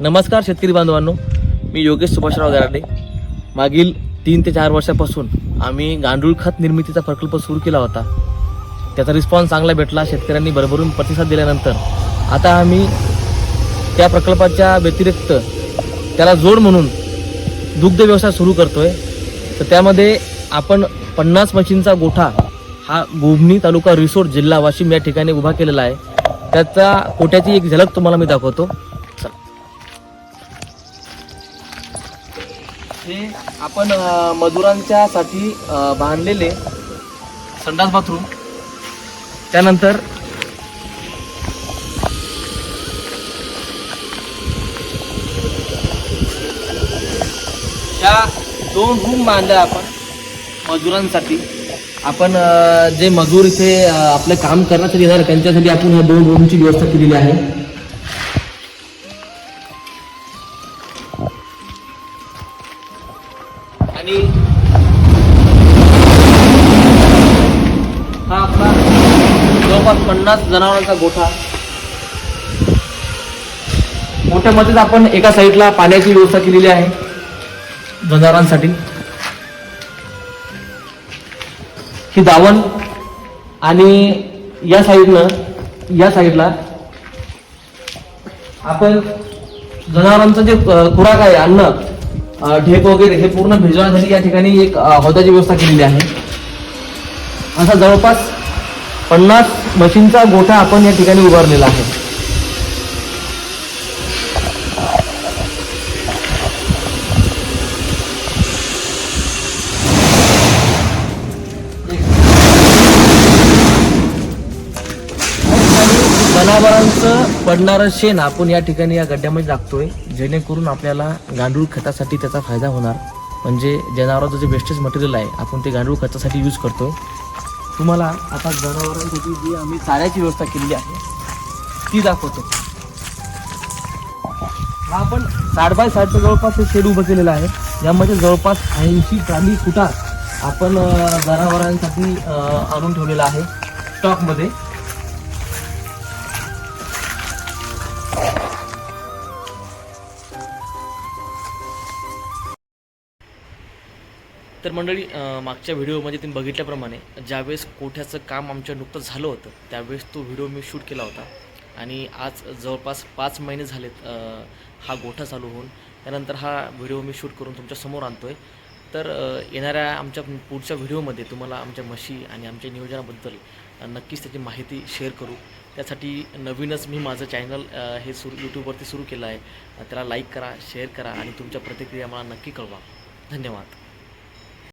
नमस्कार शेतकरी बांधवांनो मी योगेश सुभाषराव गराडे. मागील तीन ते चार वर्षापासून आम्ही गांडूळ खत निर्मितीचा प्रकल्प सुरू केला होता. त्याचा रिस्पॉन्स चांगला भेटला शेतकऱ्यांनी भरभरून प्रतिसाद दिल्यानंतर. आता आम्ही त्या प्रकल्पाच्या व्यतिरिक्त त्याला जोड म्हणून दुग्ध व्यवसाय सुरू करतोय. तर त्यामध्ये आपण पन्नास मशीनचा गोठा हा गोभणी तालुका रिसोड जिल्हा वाशिम या ठिकाणी उभा केलेला आहे. त्याचा कोट्याची एक झलक तुम्हाला मी दाखवतो. हे आपण मजुरांच्यासाठी बांधलेले संडास बाथरूम. त्यानंतर त्या दोन रूम बांधल्या आपण मजुरांसाठी. आपण जे मजूर इथे आपलं काम करण्यासाठी येणार त्यांच्यासाठी आपण ह्या दोन रूमची व्यवस्था केलेली आहे. आणि हा आपला जवळपास पन्नास जनावरांचा गोठा. गोठ्यामध्येच आपण एका साईडला पाण्याची व्यवस्था केलेली आहे जनावरांसाठी. ही दावण आणि या साईडनं या साईडला आपण जनावरांचं जे खुराक आहे अन्न ढेप वगैरे हे पूर्ण भिजवण्यासाठी या ठिकाणी एक हौदाची व्यवस्था केलेली आहे. असा जवळपास पन्नास मशीनचा गोठा आपण या ठिकाणी उभारलेला आहे. जनावरांचं पडणारं शेण आपण या ठिकाणी या गड्ड्यामध्ये टाकतोय जेणेकरून आपल्याला गांडूळ खतासाठी त्याचा फायदा होणार. म्हणजे जनावरांचं जे वेस्टेज मटेरियल आहे आपण ते गांडूळ खतासाठी यूज करतो तुम्हाला आता जनावरांसाठी जी आम्ही चाऱ्याची व्यवस्था केलेली आहे ती दाखवतो. हा आपण साठ बाय साठचं जवळपास हे शेड उभं केलेलं आहे. यामध्ये जवळपास ऐंशी प्राणी कुटार आपण जनावरांसाठी आणून ठेवलेला आहे. स्टॉकमध्ये. तर मंडळी मागच्या व्हिडिओमध्ये तुम्ही बघितल्याप्रमाणे ज्यावेळेस कोठ्याचं काम आमच्या नुकतंच झालं होतं त्यावेळेस तो व्हिडिओ मी शूट केला होता. आणि आज जवळपास पाच महिने झालेत हा गोठा चालू होऊन. त्यानंतर हा व्हिडिओ मी शूट करून तुमच्यासमोर आणतो आहे तर येणाऱ्या आमच्या पुढच्या व्हिडिओमध्ये तुम्हाला आमच्या म्हशी आणि आमच्या नियोजनाबद्दल नक्कीच त्याची माहिती शेअर करू. त्यासाठी नवीनच मी माझं चॅनल हे सुरू यूट्यूबवरती सुरू केलं आहे. त्याला लाईक करा शेअर करा आणि तुमच्या प्रतिक्रिया मला नक्की कळवा. धन्यवाद.